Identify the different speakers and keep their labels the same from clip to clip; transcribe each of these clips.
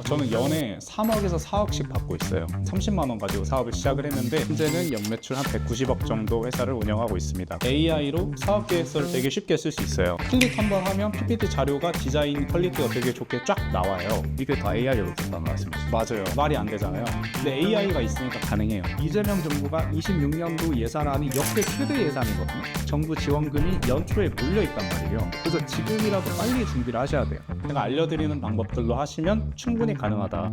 Speaker 1: 어, 저는 연에 3억에서 4억씩 받고 있어요. 30만 원 가지고 사업을 시작을 했는데 현재는 연매출 한 190억 정도 회사를 운영하고 있습니다. AI로 사업 계획서를 되게 쉽게 쓸 수 있어요. 클릭 한 번 하면 PPT 자료가 디자인 퀄리티가 되게 좋게 쫙 나와요.
Speaker 2: 이게 다 AI로 된다는 말씀이시죠?
Speaker 1: 맞아요. 말이 안 되잖아요. 근데 AI가 있으니까 가능해요.
Speaker 3: 이재명 정부가 26년도 예산안이 역대 최대 예산이거든요. 정부 지원금이 연초에 몰려 있단 말이에요. 그래서 지금이라도 빨리 준비를 하셔야 돼요.
Speaker 1: 제가 알려드리는 방법들로 하시면 충분히 가능하다.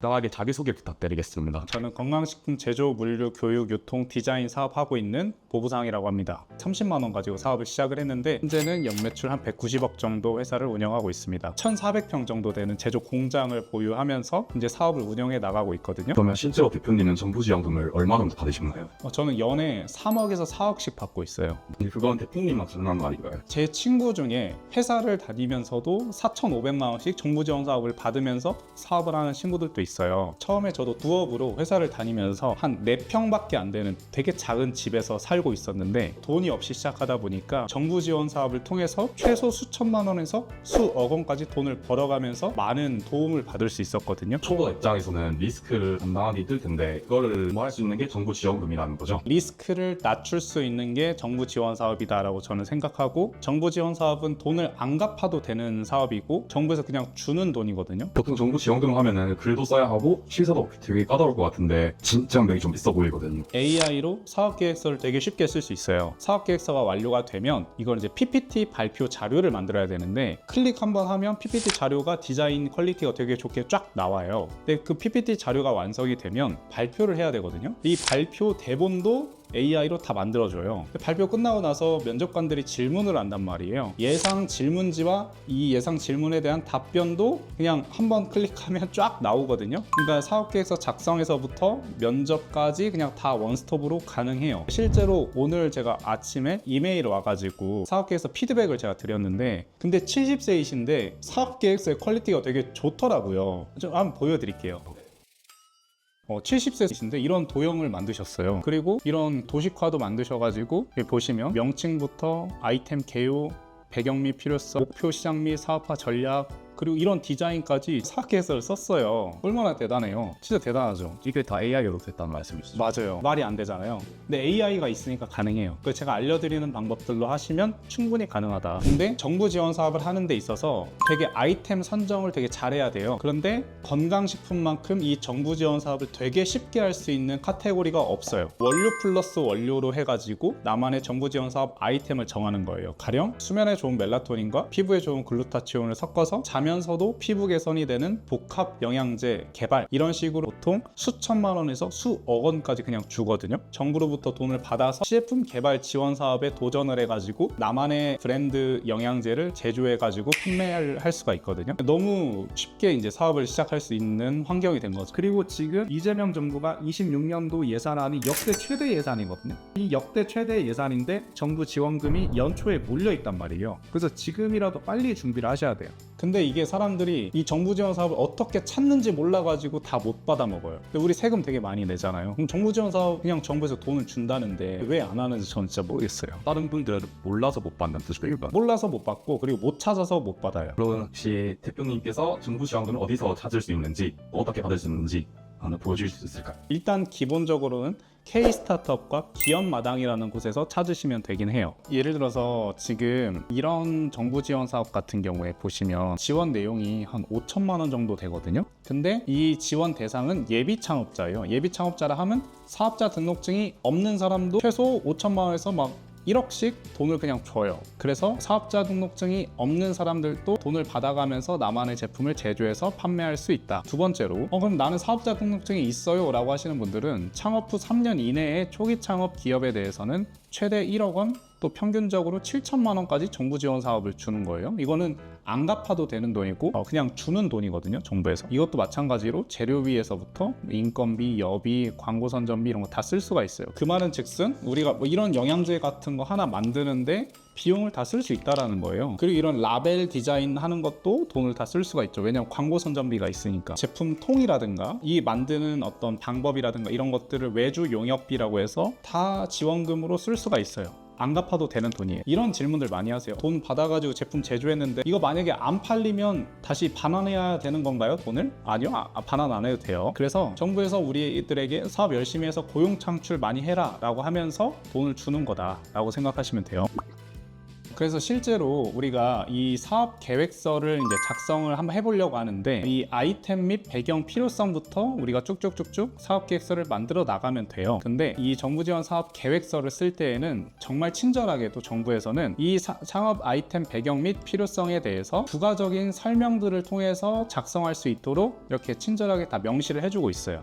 Speaker 2: 간단하게 자기소개 부탁드리겠습니다.
Speaker 1: 저는 건강식품 제조, 물류, 교육, 유통, 디자인 사업하고 있는 보부상이라고 합니다. 30만 원 가지고 사업을 시작을 했는데 현재는 연매출 한 190억 정도 회사를 운영하고 있습니다. 1,400평 정도 되는 제조 공장을 보유하면서 이제 사업을 운영해 나가고 있거든요.
Speaker 2: 그러면 실제로 대표님은 정부 지원금을 얼마 정도 받으시나요?
Speaker 1: 어, 저는 연에 3억에서 4억씩 받고 있어요.
Speaker 2: 그건 대표님만 가능한 말인가요?
Speaker 1: 제 친구 중에 회사를 다니면서도 4,500만 원씩 정부 지원 사업을 받으면서 사업을 하는 친구들도 있어요. 처음에 저도 부업으로 회사를 다니면서 한 4평밖에 안 되는 되게 작은 집에서 살고 있었는데 돈이 없이 시작하다 보니까 정부 지원 사업을 통해서 최소 수천만 원에서 수억 원까지 돈을 벌어가면서 많은 도움을 받을 수 있었거든요.
Speaker 2: 초보자 입장에서는 리스크를 감당하기 힘들 텐데 그거를 뭐 할 수 있는 게 정부 지원금이라는 거죠.
Speaker 1: 리스크를 낮출 수 있는 게 정부 지원 사업이다라고 저는 생각하고 정부 지원 사업은 돈을 안 갚아도 되는 사업이고 정부에서 그냥 주는 돈이거든요.
Speaker 2: 보통 정부 지원금 하면은 글도 써야 하고 실사도 되게 까다로울 것 같은데 진짜 명이 좀 있어 보이거든요.
Speaker 1: AI로 사업 계획서를 되게 쉽게 쓸 수 있어요. 사업 계획서가 완료가 되면 이걸 이제 PPT 발표 자료를 만들어야 되는데 클릭 한번 하면 PPT 자료가 디자인 퀄리티가 되게 좋게 쫙 나와요. 근데 그 PPT 자료가 완성이 되면 발표를 해야 되거든요. 이 발표 대본도 AI로 다 만들어줘요. 발표 끝나고 나서 면접관들이 질문을 한단 말이에요. 예상 질문지와 이 예상 질문에 대한 답변도 그냥 한 번 클릭하면 쫙 나오거든요. 그러니까 사업 계획서 작성에서부터 면접까지 그냥 다 원스톱으로 가능해요. 실제로 오늘 제가 아침에 이메일 와가지고 사업 계획서 피드백을 제가 드렸는데 근데 70세이신데 사업 계획서의 퀄리티가 되게 좋더라고요. 좀 한번 보여드릴게요. 어, 70세이신데 이런 도형을 만드셨어요. 그리고 이런 도식화도 만드셔가지고 보시면 명칭부터 아이템 개요, 배경 및 필요성, 목표 시장 및 사업화 전략 그리고 이런 디자인까지 사계획서를 썼어요. 얼마나 대단해요. 진짜 대단하죠.
Speaker 2: 이게 다 AI로 됐다는 말씀이시죠?
Speaker 1: 맞아요. 말이 안 되잖아요. 근데 AI가 있으니까 가능해요. 그 제가 알려드리는 방법들로 하시면 충분히 가능하다. 근데 정부 지원 사업을 하는 데 있어서 되게 아이템 선정을 되게 잘해야 돼요. 그런데 건강식품만큼 이 정부 지원 사업을 되게 쉽게 할 수 있는 카테고리가 없어요. 원료 플러스 원료로 해가지고 나만의 정부 지원 사업 아이템을 정하는 거예요. 가령 수면에 좋은 멜라토닌과 피부에 좋은 글루타치온을 섞어서 자면 서도 피부 개선이 되는 복합 영양제 개발 이런 식으로 보통 수천만 원에서 수억 원까지 그냥 주거든요. 정부로부터 돈을 받아서 시제품 개발 지원 사업에 도전을 해가지고 나만의 브랜드 영양제를 제조해가지고 판매를 할 수가 있거든요. 너무 쉽게 이제 사업을 시작할 수 있는 환경이 된 거죠.
Speaker 3: 그리고 지금 이재명 정부가 26년도 예산안이 역대 최대 예산이거든요. 이 역대 최대 예산인데 정부 지원금이 연초에 몰려 있단 말이에요. 그래서 지금이라도 빨리 준비를 하셔야 돼요.
Speaker 1: 근데 이게 사람들이 이 정부 지원 사업을 어떻게 찾는지 몰라가지고 다 못 받아 먹어요. 근데 우리 세금 되게 많이 내잖아요. 그럼 정부 지원 사업 그냥 정부에서 돈을 준다는데 왜 안 하는지 저는 진짜 모르겠어요.
Speaker 2: 다른 분들은 몰라서 못 받는 뜻일까?
Speaker 1: 몰라서 못 받고 그리고 못 찾아서 못 받아요.
Speaker 2: 그럼 혹시 대표님께서 정부 지원금을 어디서 찾을 수 있는지 어떻게 받을 수 있는지 하나 보여주실 수 있을까요?
Speaker 1: 일단 기본적으로는 K 스타트업과 기업마당이라는 곳에서 찾으시면 되긴 해요. 예를 들어서 지금 이런 정부 지원 사업 같은 경우에 보시면 지원 내용이 한 5천만 원 정도 되거든요. 근데 이 지원 대상은 예비 창업자예요. 예비 창업자라 하면 사업자 등록증이 없는 사람도 최소 5천만 원에서 막 1억씩 돈을 그냥 줘요. 그래서 사업자 등록증이 없는 사람들도 돈을 받아가면서 나만의 제품을 제조해서 판매할 수 있다. 두 번째로, 어, 그럼 나는 사업자 등록증이 있어요 라고 하시는 분들은 창업 후 3년 이내에 초기 창업 기업에 대해서는 최대 1억 원, 또 평균적으로 7천만 원까지 정부 지원 사업을 주는 거예요. 이거는 안 갚아도 되는 돈이고 어, 그냥 주는 돈이거든요. 정부에서. 이것도 마찬가지로 재료비에서부터 인건비, 여비, 광고 선전비 이런 거 다 쓸 수가 있어요. 그 말은 즉슨 우리가 뭐 이런 영양제 같은 거 하나 만드는데 비용을 다 쓸 수 있다라는 거예요. 그리고 이런 라벨 디자인 하는 것도 돈을 다 쓸 수가 있죠. 왜냐면 광고 선전비가 있으니까. 제품 통이라든가 이 만드는 어떤 방법이라든가 이런 것들을 외주 용역비라고 해서 다 지원금으로 쓸 수가 있어요. 안 갚아도 되는 돈이에요. 이런 질문들 많이 하세요. 돈 받아가지고 제품 제조했는데 이거 만약에 안 팔리면 다시 반환해야 되는 건가요? 돈을? 아니요, 아, 아, 반환 안 해도 돼요. 그래서 정부에서 우리들에게 사업 열심히 해서 고용 창출 많이 해라 라고 하면서 돈을 주는 거다 라고 생각하시면 돼요. 그래서 실제로 우리가 이 사업 계획서를 이제 작성을 한번 해보려고 하는데 이 아이템 및 배경 필요성부터 우리가 쭉쭉쭉쭉 사업 계획서를 만들어 나가면 돼요. 근데 이 정부 지원 사업 계획서를 쓸 때에는 정말 친절하게도 정부에서는 이 사- 창업 아이템 배경 및 필요성에 대해서 부가적인 설명들을 통해서 작성할 수 있도록 이렇게 친절하게 다 명시를 해주고 있어요.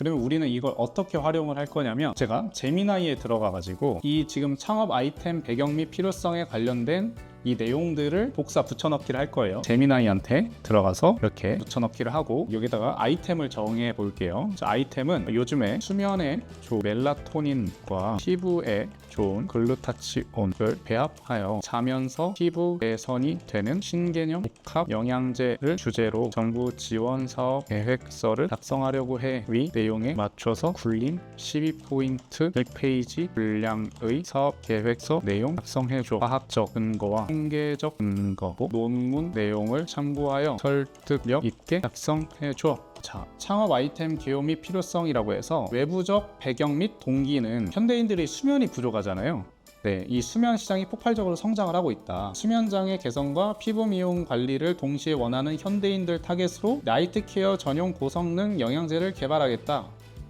Speaker 1: 그러면 우리는 이걸 어떻게 활용을 할 거냐면 제가 제미나이에 들어가 가지고 이 지금 창업 아이템 배경 및 필요성에 관련된 이 내용들을 복사 붙여넣기를 할 거예요. 제미나이한테 들어가서 이렇게 붙여넣기를 하고 여기다가 아이템을 정해 볼게요. 자, 아이템은 요즘에 수면에 좋은 멜라토닌과 피부에 좋은 글루타치온을 배합하여 자면서 피부 개선이 되는 신개념 복합 영양제를 주제로 정부 지원 사업 계획서를 작성하려고 해. 위 내용에 맞춰서 굴림 12포인트 1페이지 분량의 사업 계획서 내용 작성해줘. 과학적 근거와 통계적 근거, 논문 내용을 참고하여 설득력 있게 작성해줘. 자, 창업 아이템 기호 및 필요성이라고 해서 외부적 배경 및 동기는 현대인들이 수면이 부족하잖아요. 네, 이 수면 시장이 폭발적으로 성장을 하고 있다. 수면 장애 개선과 피부 미용 관리를 동시에 원하는 현대인들 타겟으로 나이트 케어 전용 고성능 영양제를 개발하겠다.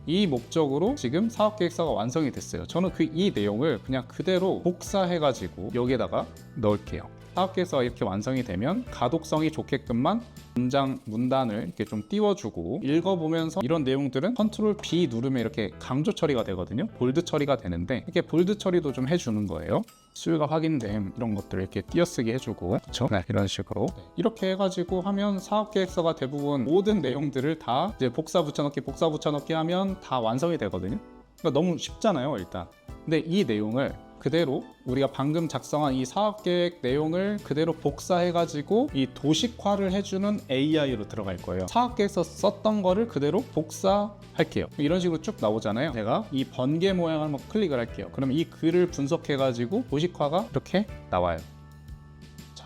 Speaker 1: 이 목적으로 지금 사업 계획서가 완성이 됐어요. 저는 그 이 내용을 그냥 그대로 복사해가지고 여기에다가 넣을게요. 사업 계획서가 이렇게 완성이 되면 가독성이 좋게끔만 문장 문단을 이렇게 좀 띄워주고 읽어보면서 이런 내용들은 컨트롤 B 누르면 이렇게 강조 처리가 되거든요. 볼드 처리가 되는데 이렇게 볼드 처리도 좀 해주는 거예요. 수요가 확인됨 이런 것들을 이렇게 띄어쓰기 해주고 그렇죠? 네, 이런 식으로 이렇게 해가지고 하면 사업 계획서가 대부분 모든 내용들을 다 이제 복사 붙여넣기 복사 붙여넣기 하면 다 완성이 되거든요. 그러니까 너무 쉽잖아요, 일단. 근데 이 내용을 그대로 우리가 방금 작성한 이 사업 계획 내용을 그대로 복사해가지고 이 도식화를 해주는 AI로 들어갈 거예요. 사업 계획서 썼던 거를 그대로 복사할게요. 이런 식으로 쭉 나오잖아요. 제가 이 번개 모양을 한번 클릭을 할게요. 그럼 이 글을 분석해가지고 도식화가 이렇게 나와요.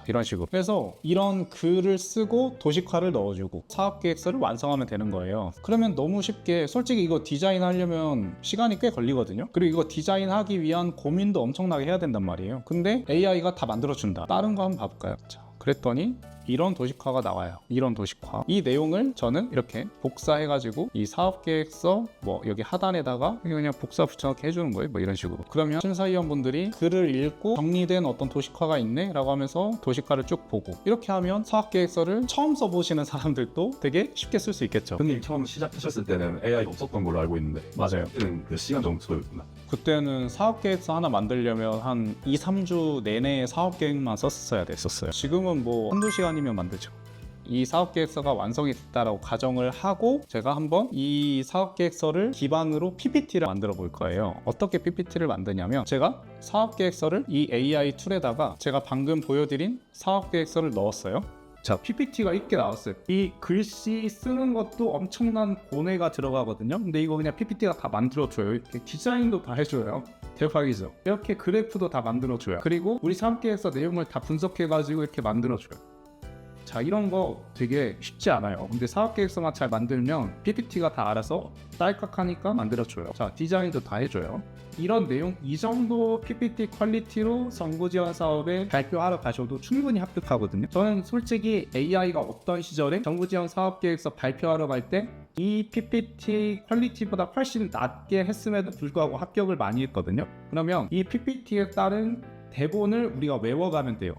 Speaker 1: 자, 이런 식으로. 그래서 이런 글을 쓰고 도식화를 넣어주고 사업 계획서를 완성하면 되는 거예요. 그러면 너무 쉽게 솔직히 이거 디자인 하려면 시간이 꽤 걸리거든요. 그리고 이거 디자인하기 위한 고민도 엄청나게 해야 된단 말이에요. 근데 AI가 다 만들어준다. 다른 거 한번 봐볼까요? 자, 그랬더니 이런 도식화가 나와요. 이런 도식화. 이 내용을 저는 이렇게 복사해가지고 이 사업계획서 뭐 여기 하단에다가 그냥 복사 붙여넣기 해주는 거예요. 뭐 이런 식으로. 그러면 심사위원분들이 글을 읽고 정리된 어떤 도식화가 있네라고 하면서 도식화를 쭉 보고 이렇게 하면 사업계획서를 처음 써보시는 사람들도 되게 쉽게 쓸 수 있겠죠.
Speaker 2: 근데 처음 시작하셨을 때는 AI가 없었던 걸로 알고 있는데
Speaker 1: 맞아요.
Speaker 2: 그때는 몇 시간 정도 소요했나?
Speaker 1: 그때는 사업계획서 하나 만들려면 한 2, 3주 내내 사업계획만 썼어야 됐었어요. 지금은 뭐 한두 시간 이면 만들죠. 이 사업계획서가 완성이 됐다라고 가정을 하고 제가 한번 이 사업계획서를 기반으로 PPT를 만들어 볼 거예요. 어떻게 PPT를 만드냐면 제가 사업계획서를 이 AI 툴에다가 제가 방금 보여드린 사업계획서를 넣었어요. 자, PPT가 있게 나왔어요. 이 글씨 쓰는 것도 엄청난 고뇌가 들어가거든요. 근데 이거 그냥 PPT가 다 만들어줘요. 이렇게 디자인도 다 해줘요. 대박이죠. 이렇게 그래프도 다 만들어줘요. 그리고 우리 함께해서 내용을 다 분석해가지고 이렇게 만들어줘요. 자 이런 거 되게 쉽지 않아요. 근데 사업 계획서만 잘 만들면 PPT가 다 알아서 딸깍하니까 만들어줘요. 자 디자인도 다 해줘요. 이런 내용 이 정도 PPT 퀄리티로 정부 지원 사업에 발표하러 가셔도 충분히 합격하거든요. 저는 솔직히 AI가 없던 시절에 정부 지원 사업 계획서 발표하러 갈 때 이 PPT 퀄리티보다 훨씬 낮게 했음에도 불구하고 합격을 많이 했거든요. 그러면 이 PPT에 따른 대본을 우리가 외워가면 돼요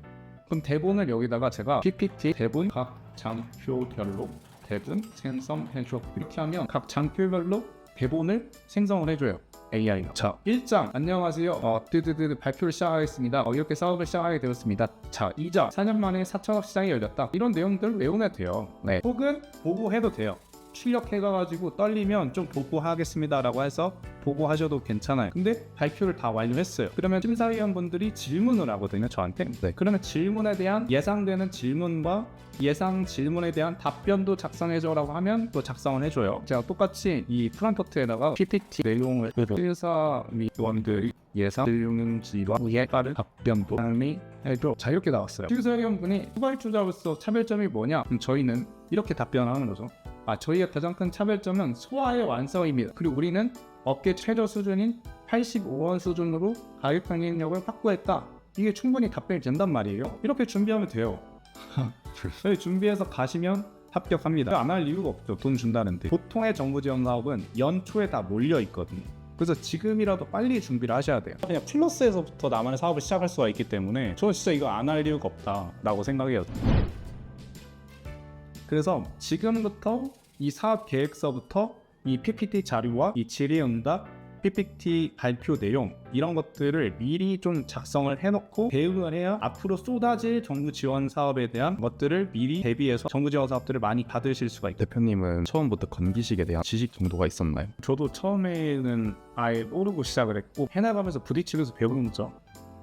Speaker 1: 그럼 대본을 여기다가 제가 PPT 대본 각 장표별로 대본 생성해줘 이렇게 하면 각 장표별로 대본을 생성을 해줘요 AI가. 자 1장. 안녕하세요. 어, 뜨드드 발표를 시작하겠습니다. 어, 이렇게 사업을 시작하게 되었습니다. 자 2장 4년 만에 4천억 시장이 열렸다. 이런 내용들을 외우면 돼요. 네. 혹은 보고해도 돼요 출력해가지고 떨리면 좀 보고하겠습니다라고 해서 보고하셔도 괜찮아요. 근데 발표를 다 완료했어요. 그러면 심사위원분들이 질문을 하거든요, 저한테.
Speaker 4: 네.
Speaker 1: 그러면 질문에 대한 예상되는 질문과 예상 질문에 대한 답변도 작성해줘라고 하면 또 작성을 해줘요. 제가 똑같이 이 프란토트에다가 PPT 내용을 심사위원들이 예상 질문지와 이에 따른 답변도 상리 해줘. 자 이렇게 나왔어요. 심사위원분이 후발주자로서 차별점이 뭐냐? 그럼 저희는 이렇게 답변하는 거죠. 아 저희의 가장 큰 차별점은 소화의 완성입니다. 그리고 우리는 업계 최저 수준인 85원 수준으로 가격 평균력을 확보했다. 이게 충분히 답변이 된단 말이에요. 이렇게 준비하면 돼요. 저희 준비해서 가시면 합격합니다. 안 할 이유가 없죠. 돈 준다는데. 보통의 정부 지원 사업은 연초에 다 몰려 있거든요. 그래서 지금이라도 빨리 준비를 하셔야 돼요.
Speaker 4: 그냥 플러스에서부터 나만의 사업을 시작할 수가 있기 때문에 저는 진짜 이거 안 할 이유가 없다라고 생각해요.
Speaker 1: 그래서 지금부터 이 사업 계획서부터 이 PPT 자료와 이 질의응답, PPT 발표 내용 이런 것들을 미리 좀 작성을 해놓고 대응을 해야 앞으로 쏟아질 정부 지원 사업에 대한 것들을 미리 대비해서 정부 지원 사업들을 많이 받으실 수가 있다.
Speaker 2: 대표님은 처음부터 건기식에 대한 지식 정도가 있었나요?
Speaker 1: 저도 처음에는 아예 모르고 시작을 했고 해나가면서 부딪히면서 배우는 거죠.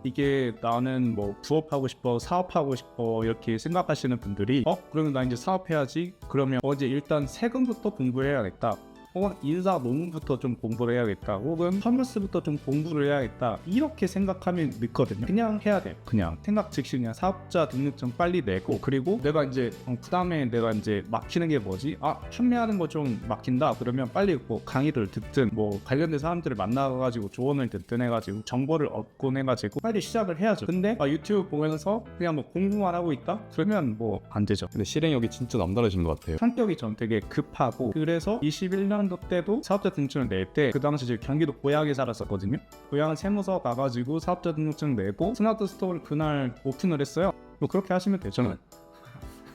Speaker 1: 이게 나는 뭐 부업하고 싶어 사업하고 싶어 이렇게 생각하시는 분들이 어? 그러면 나 이제 사업해야지. 그러면 어제 일단 세금부터 공부해야겠다 혹은 인사 논문부터 좀 공부를 해야겠다. 혹은 커머스부터 좀 공부를 해야겠다. 이렇게 생각하면 늦거든요. 그냥 해야 돼. 그냥. 생각 즉시 그냥 사업자 등록증 빨리 내고. 그리고 내가 이제 어, 그 다음에 내가 이제 막히는 게 뭐지? 아 판매하는 거 좀 막힌다. 그러면 빨리 뭐 강의를 듣든 뭐 관련된 사람들을 만나가지고 조언을 듣든 해가지고 정보를 얻곤 해가지고 빨리 시작을 해야죠. 근데 아, 유튜브 보면서 그냥 뭐 공부만 하고 있다? 그러면 뭐 안 되죠.
Speaker 2: 근데 실행력이 진짜 남다르신 것 같아요.
Speaker 1: 성격이 전 되게 급하고 그래서 21년 도 때도 사업자 등록증을 낼 때 그 당시 제가 경기도 고양에 살았었거든요. 고양 세무서 가가지고 사업자 등록증 내고 스마트 스토어를 그날 오픈을 했어요. 뭐 그렇게 하시면 되죠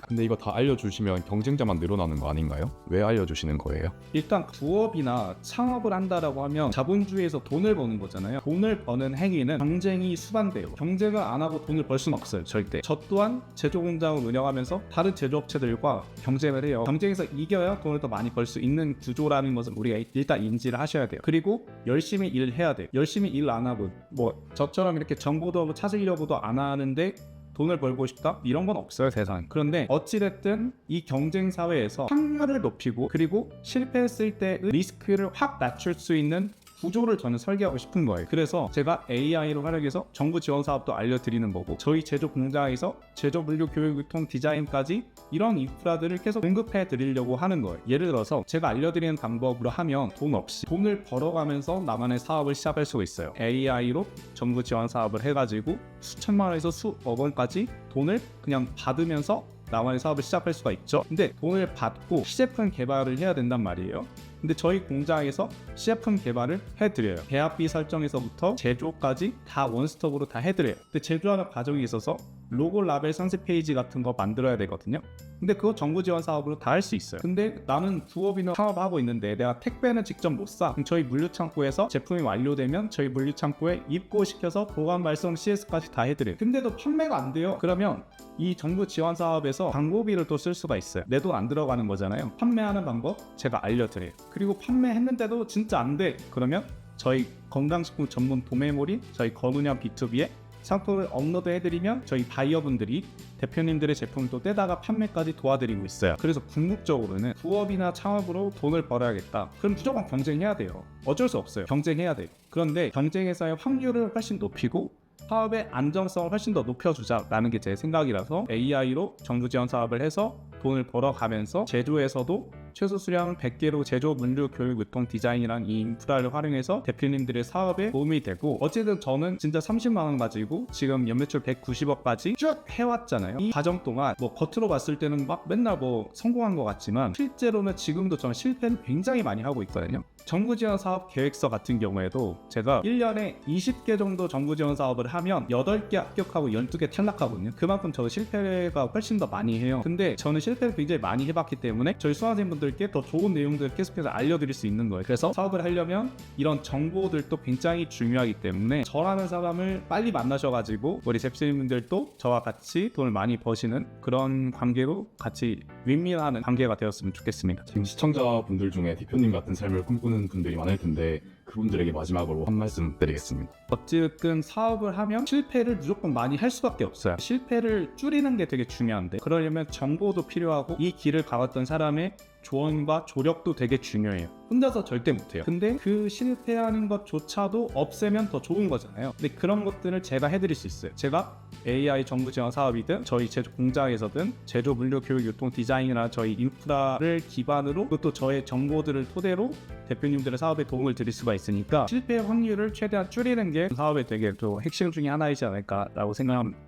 Speaker 2: 근데 이거 다 알려주시면 경쟁자만 늘어나는 거 아닌가요? 왜 알려주시는 거예요?
Speaker 1: 일단 부업이나 창업을 한다라고 하면 자본주의에서 돈을 버는 거잖아요. 돈을 버는 행위는 경쟁이 수반돼요. 경쟁을 안 하고 돈을 벌 수는 없어요. 절대. 저 또한 제조 공장을 운영하면서 다른 제조업체들과 경쟁을 해요. 경쟁에서 이겨야 돈을 더 많이 벌 수 있는 구조라는 것을 우리가 일단 인지를 하셔야 돼요. 그리고 열심히 일을 해야 돼요. 열심히 일 안 하고 뭐 저처럼 이렇게 정보도 찾으려고도 안 하는데 돈을 벌고 싶다? 이런 건 없어요 세상. 그런데 어찌됐든 이 경쟁 사회에서 확률을 높이고 그리고 실패했을 때의 리스크를 확 낮출 수 있는 구조를 저는 설계하고 싶은 거예요. 그래서 제가 AI로 활용해서 정부 지원 사업도 알려드리는 거고 저희 제조 공장에서 제조 물류 교육 유통 디자인까지 이런 인프라들을 계속 공급해 드리려고 하는 거예요. 예를 들어서 제가 알려드리는 방법으로 하면 돈 없이 돈을 벌어가면서 나만의 사업을 시작할 수가 있어요. AI로 정부 지원 사업을 해가지고 수천만 원에서 수억 원까지 돈을 그냥 받으면서 나만의 사업을 시작할 수가 있죠. 근데 돈을 받고 시제품 개발을 해야 된단 말이에요. 근데 저희 공장에서 시제품 개발을 해드려요. 계약비 설정에서부터 제조까지 다 원스톱으로 다 해드려요. 근데 제조하는 과정이 있어서 로고 라벨 상세 페이지 같은 거 만들어야 되거든요. 근데 그거 정부 지원 사업으로 다 할 수 있어요. 근데 나는 부업이나 사업하고 있는데 내가 택배는 직접 못 사. 저희 물류 창고에서 제품이 완료되면 저희 물류 창고에 입고시켜서 보관 발송 CS까지 다 해드려요. 근데도 판매가 안 돼요. 그러면 이 정부 지원 사업에서 광고비를 또 쓸 수가 있어요. 내 돈 안 들어가는 거잖아요. 판매하는 방법 제가 알려드려요. 그리고 판매했는데도 진짜 안 돼. 그러면 저희 건강식품 전문 도매몰인 저희 건운영 B2B에 상품을 업로드 해드리면 저희 바이어분들이 대표님들의 제품을 또 떼다가 판매까지 도와드리고 있어요. 그래서 궁극적으로는 부업이나 창업으로 돈을 벌어야겠다. 그럼 무조건 경쟁해야 돼요. 어쩔 수 없어요. 경쟁해야 돼요. 그런데 경쟁에서의 확률을 훨씬 높이고 사업의 안정성을 훨씬 더 높여주자라는 게 제 생각이라서 AI로 정부 지원 사업을 해서 돈을 벌어가면서 제조에서도 최소 수량 100개로 제조 물류 교육 유통 디자인이란 이 인프라를 활용해서 대표님들의 사업에 도움이 되고 어쨌든 저는 진짜 30만 원 가지고 지금 연매출 190억까지 쭉 해왔잖아요. 이 과정 동안 뭐 겉으로 봤을 때는 막 맨날 뭐 성공한 것 같지만 실제로는 지금도 저는 실패는 굉장히 많이 하고 있거든요. 정부 지원 사업 계획서 같은 경우에도 제가 1년에 20개 정도 정부 지원 사업을 하면 8개 합격하고 12개 탈락하거든요. 그만큼 저도 실패가 훨씬 더 많이 해요. 근데 저는 실패를 굉장히 많이 해봤기 때문에 저희 수강생분들 께 더 좋은 내용들을 계속해서 알려드릴 수 있는 거예요. 그래서 사업을 하려면 이런 정보들도 굉장히 중요하기 때문에 저라는 사람을 빨리 만나셔가지고 우리 잽스님들도 저와 같이 돈을 많이 버시는 그런 관계로 같이 윈윈하는 관계가 되었으면 좋겠습니다.
Speaker 2: 지금 시청자분들 중에 대표님 같은 삶을 꿈꾸는 분들이 많을 텐데 그분들에게 마지막으로 한 말씀 드리겠습니다.
Speaker 1: 어찌됐든 사업을 하면 실패를 무조건 많이 할 수밖에 없어요. 실패를 줄이는 게 되게 중요한데 그러려면 정보도 필요하고 이 길을 가봤던 사람의 조언과 조력도 되게 중요해요. 혼자서 절대 못해요. 근데 그 실패하는 것조차도 없애면 더 좋은 거잖아요. 근데 그런 것들을 제가 해드릴 수 있어요. 제가 AI 정부 지원 사업이든 저희 제조 공장에서든 제조 물류 교육 유통 디자인이나 저희 인프라를 기반으로 그것도 저의 정보들을 토대로 대표님들의 사업에 도움을 드릴 수가 있으니까 실패 확률을 최대한 줄이는 게 사업의 되게 또 핵심 중에 하나이지 않을까라고 생각합니다.